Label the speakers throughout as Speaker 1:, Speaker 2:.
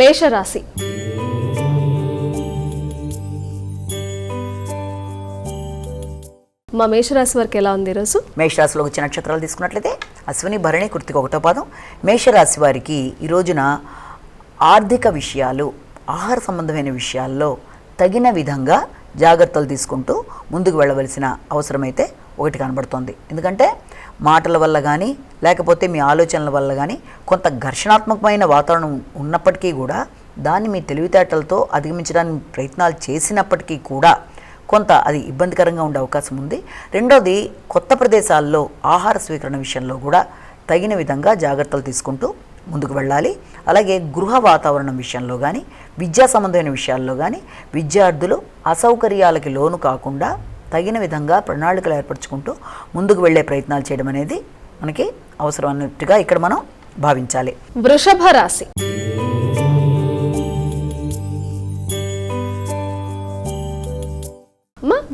Speaker 1: మేషరాశి. మా మేషరాశి వారికి ఎలా ఉంది ఈరోజు?
Speaker 2: మేషరాశిలో వచ్చే నక్షత్రాలు తీసుకున్నట్లయితే అశ్విని భరణి కృతిక ఒకటో పాదం. మేషరాశి వారికి ఈ రోజున ఆర్థిక విషయాలు ఆహార సంబంధమైన విషయాల్లో తగిన విధంగా జాగ్రత్తలు తీసుకుంటూ ముందుకు వెళ్ళవలసిన అవసరమైతే ఒకటి కనబడుతోంది. ఎందుకంటే మాటల వల్ల కానీ లేకపోతే మీ ఆలోచనల వల్ల కానీ కొంత ఘర్షణాత్మకమైన వాతావరణం ఉన్నప్పటికీ కూడా దాన్ని మీ తెలివితేటలతో అధిగమించడానికి ప్రయత్నాలు చేసినప్పటికీ కూడా కొంత అది ఇబ్బందికరంగా ఉండే అవకాశం ఉంది. రెండోది కొత్త ప్రదేశాల్లో ఆహార స్వీకరణ విషయంలో కూడా తగిన విధంగా జాగ్రత్తలు తీసుకుంటూ ముందుకు వెళ్ళాలి. అలాగే గృహ వాతావరణం విషయంలో కానీ విద్యా సంబంధమైన విషయాల్లో కానీ విద్యార్థులు అసౌకర్యాలకి లోను కాకుండా తగిన విధంగా ప్రణాళికలు ఏర్పరచుకుంటూ ముందుకు వెళ్ళే ప్రయత్నాలు చేయడం అనేది మనకి అవసరం అన్నట్టుగా ఇక్కడ మనం భావించాలి.
Speaker 1: వృషభ రాశి.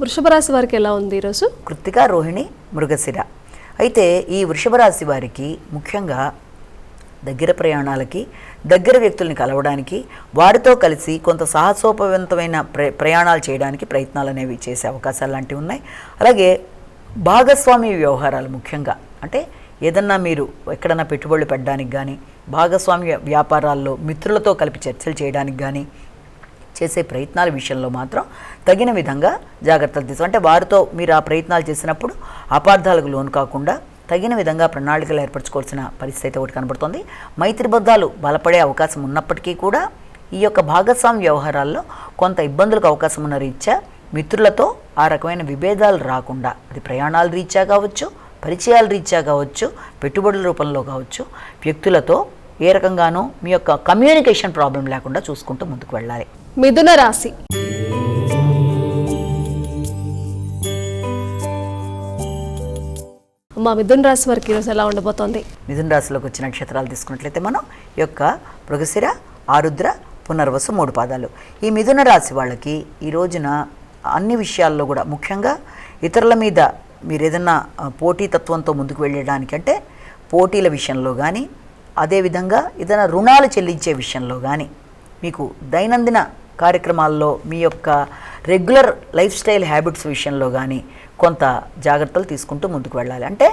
Speaker 1: వృషభ రాశి వారికి ఎలా ఉంది ఈరోజు?
Speaker 2: కృత్తిక రోహిణి మృగశిర. అయితే ఈ వృషభ రాశి వారికి ముఖ్యంగా దగ్గర ప్రయాణాలకి దగ్గర వ్యక్తుల్ని కలవడానికి వారితో కలిసి కొంత సాహసోపవంతమైన ప్ర ప్రయాణాలు చేయడానికి ప్రయత్నాలు అనేవి చేసే అవకాశాలు లాంటివి ఉన్నాయి. అలాగే భాగస్వామి వ్యవహారాలు ముఖ్యంగా అంటే ఏదన్నా మీరు ఎక్కడన్నా పెట్టుబడులు పెట్టడానికి కానీ భాగస్వామ్య వ్యాపారాల్లో మిత్రులతో కలిపి చర్చలు చేయడానికి కానీ చేసే ప్రయత్నాల విషయంలో మాత్రం తగిన విధంగా జాగ్రత్తలు తీసుకో అంటే వారితో మీరు ఆ ప్రయత్నాలు చేసినప్పుడు అపార్థాలకు లోను కాకుండా తగిన విధంగా ప్రణాళికలు ఏర్పరచుకోవాల్సిన పరిస్థితి అయితే ఒకటి కనబడుతుంది. మైత్రిబద్ధాలు బలపడే అవకాశం ఉన్నప్పటికీ కూడా ఈ యొక్క భాగస్వామ్య వ్యవహారాల్లో కొంత ఇబ్బందులకు అవకాశం ఉన్న రీత్యా మిత్రులతో ఆ రకమైన విభేదాలు రాకుండా అది ప్రయాణాల రీత్యా కావచ్చు పరిచయాల రీత్యా కావచ్చు పెట్టుబడుల రూపంలో కావచ్చు వ్యక్తులతో ఏ రకంగానూ మీ యొక్క కమ్యూనికేషన్ ప్రాబ్లం లేకుండా చూసుకుంటూ ముందుకు వెళ్ళాలి.
Speaker 1: మిథున రాశి మా మిథున్ రాశి వారికి ఈరోజు ఎలా ఉండబోతోంది?
Speaker 2: మిథున్ రాశిలోకి వచ్చిన నక్షత్రాలు తీసుకున్నట్లయితే మనం యొక్క మృగశిర ఆరుద్ర పునర్వసు మూడు పాదాలు. ఈ మిథున రాశి వాళ్ళకి ఈ రోజున అన్ని విషయాల్లో కూడా ముఖ్యంగా ఇతరుల మీద మీరు ఏదన్నా పోటీ పోటీతత్వంతో ముందుకు వెళ్ళడానికి అంటే పోటీల విషయంలో కానీ అదేవిధంగా ఏదైనా రుణాలు చెల్లించే విషయంలో కానీ మీకు దైనందిన కార్యక్రమాల్లో మీ యొక్క రెగ్యులర్ లైఫ్ స్టైల్ హ్యాబిట్స్ విషయంలో కానీ కొంత జాగ్రత్తలు తీసుకుంటూ ముందుకు వెళ్ళాలి. అంటే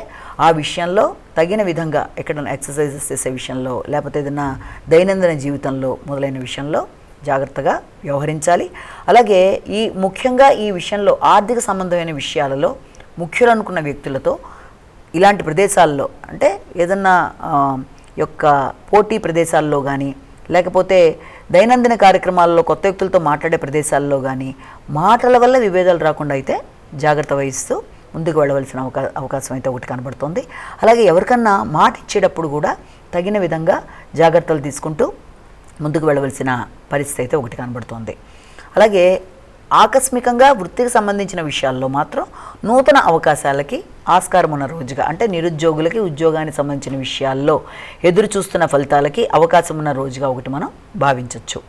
Speaker 2: ఆ విషయంలో తగిన విధంగా ఎక్కడైనా ఎక్సర్సైజెస్ చేసే విషయంలో లేకపోతే ఏదైనా దైనందిన జీవితంలో మొదలైన విషయంలో జాగ్రత్తగా వ్యవహరించాలి. అలాగే ఈ ముఖ్యంగా ఈ విషయంలో ఆర్థిక సంబంధమైన విషయాలలో ముఖ్యులు అనుకున్న వ్యక్తులతో ఇలాంటి ప్రదేశాల్లో అంటే ఏదన్నా యొక్క పోటీ ప్రదేశాల్లో కానీ లేకపోతే దైనందిన కార్యక్రమాల్లో కొత్త వ్యక్తులతో మాట్లాడే ప్రదేశాల్లో కానీ మాటల వల్ల విభేదాలు రాకుండా అయితే జాగ్రత్త వహిస్తూ ముందుకు వెళ్ళవలసిన అవకా అవకాశం అయితే ఒకటి కనబడుతుంది. అలాగే ఎవరికన్నా మాట ఇచ్చేటప్పుడు కూడా తగిన విధంగా జాగ్రత్తలు తీసుకుంటూ ముందుకు వెళ్ళవలసిన పరిస్థితి అయితే ఒకటి కనబడుతుంది. అలాగే ఆకస్మికంగా వృత్తికి సంబంధించిన విషయాల్లో మాత్రం నూతన అవకాశాలకి ఆస్కారం ఉన్న రోజుగా అంటే నిరుద్యోగులకి ఉద్యోగానికి సంబంధించిన విషయాల్లో ఎదురు చూస్తున్న ఫలితాలకి అవకాశం ఉన్న రోజుగా ఒకటి మనం భావించవచ్చు